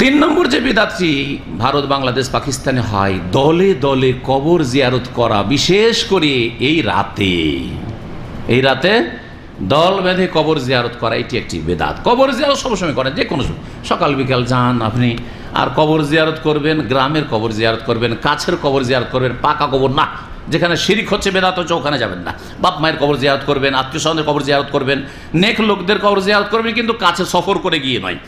তিন নম্বর যে বেদাতটি ভারত, বাংলাদেশ, পাকিস্তানে হয়, দলে দলে কবর জিয়ারত করা, বিশেষ করে এই রাতে। এই রাতে দল বেঁধে কবর জিয়ারত করা, এটি একটি বেদাত। কবর জিয়ারত সবসময় করেন, যে কোনো সকাল, বিকাল যান আপনি, আর কবর জিয়ারত করবেন, গ্রামের কবর জিয়ারত করবেন, কাছের কবর জিয়ারত করবেন, পাকা কবর না। যেখানে শিরিক হচ্ছে বেদাত, হচ্ছে ওখানে যাবেন না। বাপ মায়ের কবর জিয়ারত করবেন, আত্মীয় স্বজনের কবর জিয়ারত করবেন, নেক লোকদের কবর জিয়ারত করবেন, কিন্তু কাছে সফর করে গিয়ে নয়।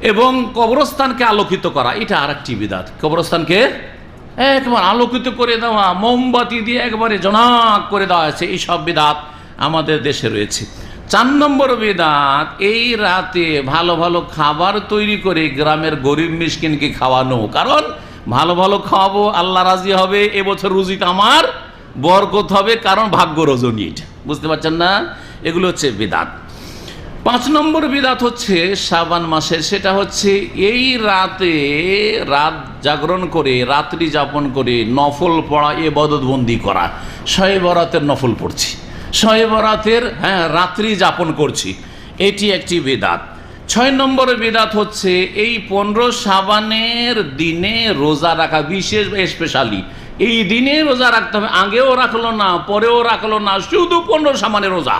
এবং কবরস্থানকে আলোকিত করা, এটা আর একটি বিদাত। কবরস্থানকে একবার আলোকিত করে দেওয়া, মোমবাতি দিয়ে একবারে জনাক করে দেওয়া আছে এইসব বিদাত আমাদের দেশে রয়েছে। চার নম্বর বিদাত, এই রাতে ভালো ভালো খাবার তৈরি করে গ্রামের গরিব মিসকিনকে খাওয়ানো। কারণ ভালো ভালো খাওয়াবো, আল্লাহ রাজি হবে, এবছর রুজিটা আমার, বরকত হবে, কারণ ভাগ্য রজনী বুঝতে পারছেন না? এগুলো হচ্ছে বিদাত। পাঁচ নম্বর বিদাত হচ্ছে শ্রাবান মাসের। সেটা হচ্ছে এই রাতে রাত জাগরণ করে, রাত্রি যাপন করে নফল পড়া এ বদতবন্দি করা। শয়ে বরাতের নফল পড়ছি। শয়ে বরাতের হ্যাঁ রাত্রি যাপন করছি। এটি একটি বেদাত। ছয় নম্বর বেদাত হচ্ছে এই পনেরো সাবানের দিনে রোজা রাখা বিশেষ স্পেশালি। এই দিনে রোজা রাখতে হবে। আগেও রাখল না, পরেও রাখল না, শুধু পনেরো সাবানের রোজা।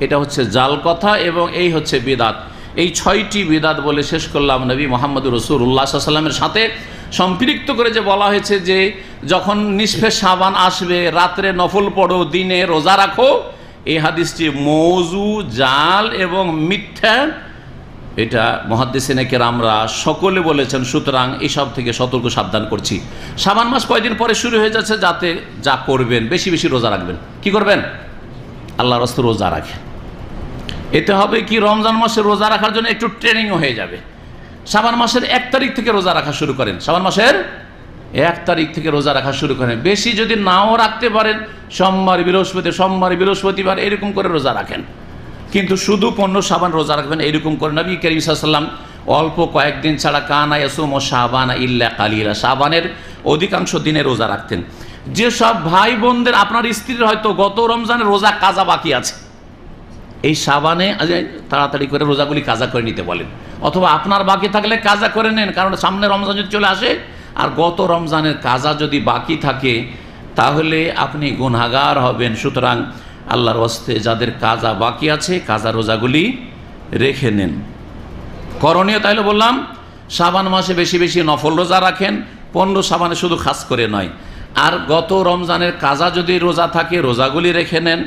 এটা হচ্ছে জাল কথা এবং এই হচ্ছে বিদাত। এই ছয়টি বিদাত বলে শেষ করলাম নবী মোহাম্মদ রসুল্লাহ সাল্লামের সাথে। সম্পৃক্ত করে যে বলা হয়েছে যে, যখন নিষ্ফে সাবান আসবে, রাত্রে নফল পড়ো, দিনে রোজা রাখো, এই হাদিসটি মৌজু, জাল এবং মিথ্যা। এটা মহাদ্দেশিনেকের আমরা সকলে বলেছেন, সুতরাং এসব থেকে সতর্ক সাবধান করছি। সাবান মাস কয়দিন পরে শুরু হয়ে যাচ্ছে, যাতে যা করবেন, বেশি বেশি রোজা রাখবেন। কি করবেন? আল্লাহ রস্ত রোজা রাখে। এতে হবে কি, রমজান মাসে রোজা রাখার জন্য একটু ট্রেনিংও হয়ে যাবে। সাবান মাসের এক তারিখ থেকে রোজা রাখা শুরু করেন। সাবান মাসের এক তারিখ থেকে রোজা রাখা শুরু করেন। বেশি যদি নাও রাখতে পারেন, সোমবার, বৃহস্পতি, সোমবার, বৃহস্পতিবার এরকম করে রোজা রাখেন। কিন্তু শুধু পণ্য সাবান রোজা রাখবেন, এরকম করে নবী করিম সাল্লাম অল্প কয়েকদিন ছাড়া কানা ইয়াসুম ও সাবানা ইল্লা কালিলা। সাবানের অধিকাংশ দিনে রোজা রাখতেন। যেসব ভাই বোনদের আপনার স্ত্রীর হয়তো গত রমজানের রোজা কাজা বাকি আছে। এই সাবানে তাড়াতাড়ি করে রোজাগুলি কাজা করে নিতে বলেন। অথবা আপনার বাকি থাকলে কাজা করে নেন, কারণ সামনে রমজান যদি চলে আসে, আর গত রমজানের কাজা যদি বাকি থাকে, তাহলে আপনি গুনাগার হবেন। সুতরাং আল্লাহর হস্তে যাদের কাজা বাকি আছে, কাজা রোজাগুলি রেখে নেন। করণীয় তাইলে বললাম, সাবান মাসে বেশি বেশি নফল রোজা রাখেন, পনেরো সাবানে শুধু খাস করে নয় আর গত রমজানের কাজা যদি রোজা থাকে, রোজাগুলি রেখে নেন।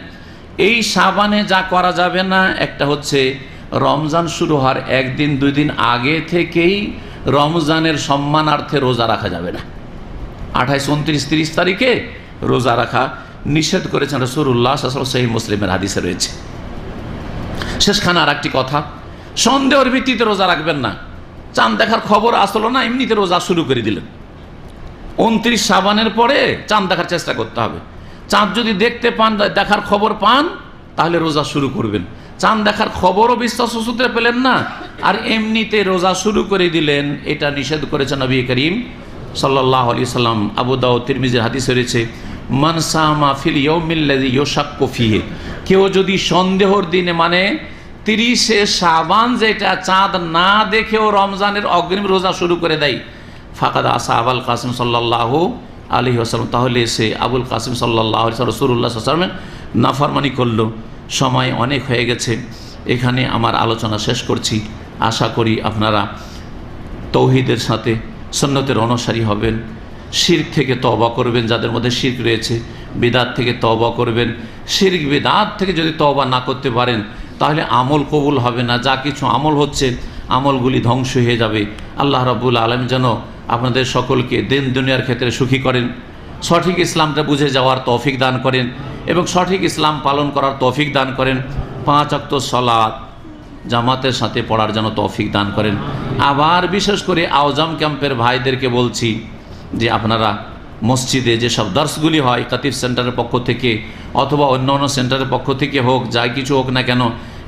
এই সাবানে যা করা যাবে না, একটা হচ্ছে রমজান শুরু হওয়ার একদিন, দুই দিন আগে থেকেই রমজানের সম্মানার্থে রোজা রাখা যাবে না। আঠাইশ, উনত্রিশ, তিরিশ তারিখে রোজা রাখা নিষেধ করেছেন রসুল্লাহ সেই মুসলিমের হাদিসে রয়েছে। শেষখানে আর একটি কথা, সন্দেহের ভিত্তিতে রোজা রাখবেন না। চাঁদ দেখার খবর আসলো না, এমনিতে রোজা শুরু করে দিলেন। উনত্রিশ সাবানের পরে চাঁদ দেখার চেষ্টা করতে হবে। চাঁদ যদি দেখতে পান, দেখার খবর পান, তাহলে রোজা শুরু করবেন। চাঁদ দেখার খবরও বিশ্বাস সূত্রে পেলেন না। আর এমনিতে রোজা শুরু করে দিলেন, এটা নিষেধ করেছেন নবী করিম সাল্লাহ আলি সাল্লাম। আবু দাউ তিরমিজের হাদিস রয়েছে মানসামা ফিল ইয়ৌমিল্লাদি ইয়োশাক কফিহে কেউ যদি সন্দেহর দিনে মানে তিরিশে সাবান যেটা চাঁদ না দেখেও রমজানের অগ্রিম রোজা শুরু করে দেয় ফাকাদা আসা আবাল কাসিম সাল্লাহ আলী আসালাম তাহলে সে আবুল কাসিম সাল্লাহ রসুল্লাহ আসলামের নাফরমানি করল। সময় অনেক হয়ে গেছে। এখানে আমার আলোচনা শেষ করছি। আশা করি আপনারা তৌহিদের সাথে সন্ন্যতের অনুসারী হবেন। শির্ক থেকে তবা করবেন যাদের মধ্যে শির্ক রয়েছে। বেদাত থেকে তবা করবেন। শির্ক বেদাত থেকে যদি তবা না করতে পারেন, তাহলে আমল কবুল হবে না। যা কিছু আমল হচ্ছে, আমলগুলি ধ্বংস হয়ে যাবে। আল্লাহ রাবুল আলম যেন আপনাদের সকলকে দিন দুনিয়ার ক্ষেত্রে সুখী করেন, সঠিক ইসলামটা বুঝে যাওয়ার তৌফিক দান করেন এবং সঠিক ইসলাম পালন করার তৌফিক দান করেন। পাঁচ অক্ত সলাদ জামাতের সাথে পড়ার যেন তৌফিক দান করেন। আবার বিশেষ করে আওজাম ক্যাম্পের ভাইদেরকে বলছি যে আপনারা মসজিদে যেসব দর্শগুলি হয় কাতিফ সেন্টারের পক্ষ থেকে অথবা অন্য অন্য সেন্টারের পক্ষ থেকে হোক, যাই কিছু হোক না কেন,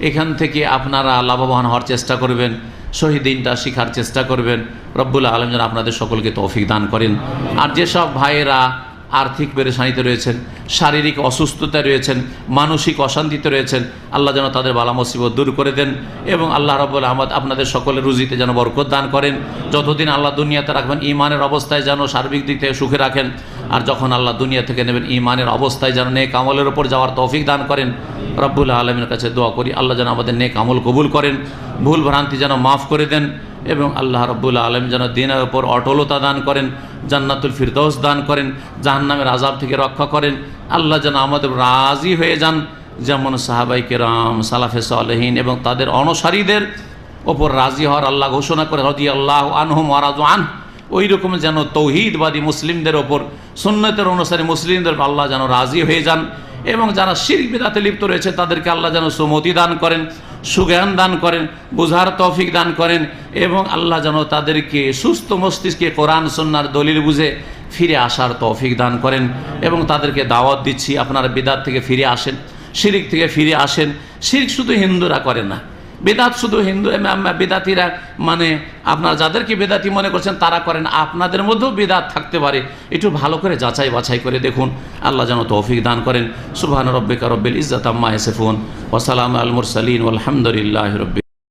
এখান থেকে আপনারা লাভবান হওয়ার চেষ্টা করবেন। শহীদিনটা শেখার চেষ্টা করবেন। রব্বুল আলম যেন আপনাদের সকলকে তৌফিক দান করেন। আর যেসব ভাইয়েরা আর্থিক পেরেশানিতে রয়েছেন, শারীরিক অসুস্থতায় রয়েছেন, মানসিক অশান্তিতে রয়েছেন, আল্লাহ যেন তাদের বালা মুসিবত দূর করে দেন এবং আল্লাহ রব্বুল আহমদ আপনাদের সকলের রুজিতে যেন বরকত দান করেন। যতদিন আল্লাহ দুনিয়াতে রাখবেন ইমানের অবস্থায় যেন সার্বিক দিক থেকে সুখে রাখেন। আর যখন আল্লাহ দুনিয়া থেকে নেবেন ইমানের অবস্থায় যেন নেক আমলের ওপর যাওয়ার তৌফিক দান করেন। রব্বুল আলমের কাছে দোয়া করি, আল্লাহ যেন আমাদের নেক আমল কবুল করেন, ভুল ভ্রান্তি যেন মাফ করে দেন, এবং আল্লাহ রব্বুল আলম যেন দিনের ওপর অটলতা দান করেন, জান্নাতুল ফিরদৌস দান করেন, জাহান্নামের আজাব থেকে রক্ষা করেন, আল্লাহ যেন আমাদের রাজি হয়ে যান, যেমন সাহাবাই কেরাম, সালাফে সালেহীন এবং তাদের অনুসারীদের ওপর রাজি হওয়ার আল্লাহ ঘোষণা করে হদি আল্লাহ আনহুম ওয়ারাজু আন ওই রকম যেন তৌহিদবাদী মুসলিমদের ওপর, সুন্নতের অনুসারে মুসলিমদের আল্লাহ যেন রাজি হয়ে যান। এবং যারা শির বিদাতে লিপ্ত রয়েছে, তাদেরকে আল্লাহ যেন সুমতি দান করেন, সুজ্ঞান দান করেন, বুঝার তৌফিক দান করেন এবং আল্লাহ যেন তাদেরকে সুস্থ মস্তিষ্কে কোরআন সন্ন্যার দলিল বুঝে ফিরে আসার তৌফিক দান করেন এবং তাদেরকে দাওয়াত দিচ্ছি, আপনারা বিদাত থেকে ফিরে আসেন, শিরিক থেকে ফিরে আসেন। শিরিক শুধু হিন্দুরা করে না বেদাত শুধু হিন্দু বেদাতিরা মানে আপনারা যাদেরকে বেদাতি মনে করছেন, তারা করেন। আপনাদের মধ্যেও বেদাত থাকতে পারে। একটু ভালো করে যাচাই বাছাই করে দেখুন। আল্লাহ যেন তৌফিক দান করেন। সুবহান রব্বিকা রব্বিল ইজ্জাত আম্মা ইয়াসিফুন। ওয়া সালামু সালিন আলহামদুলিল্লাহি রব্বিল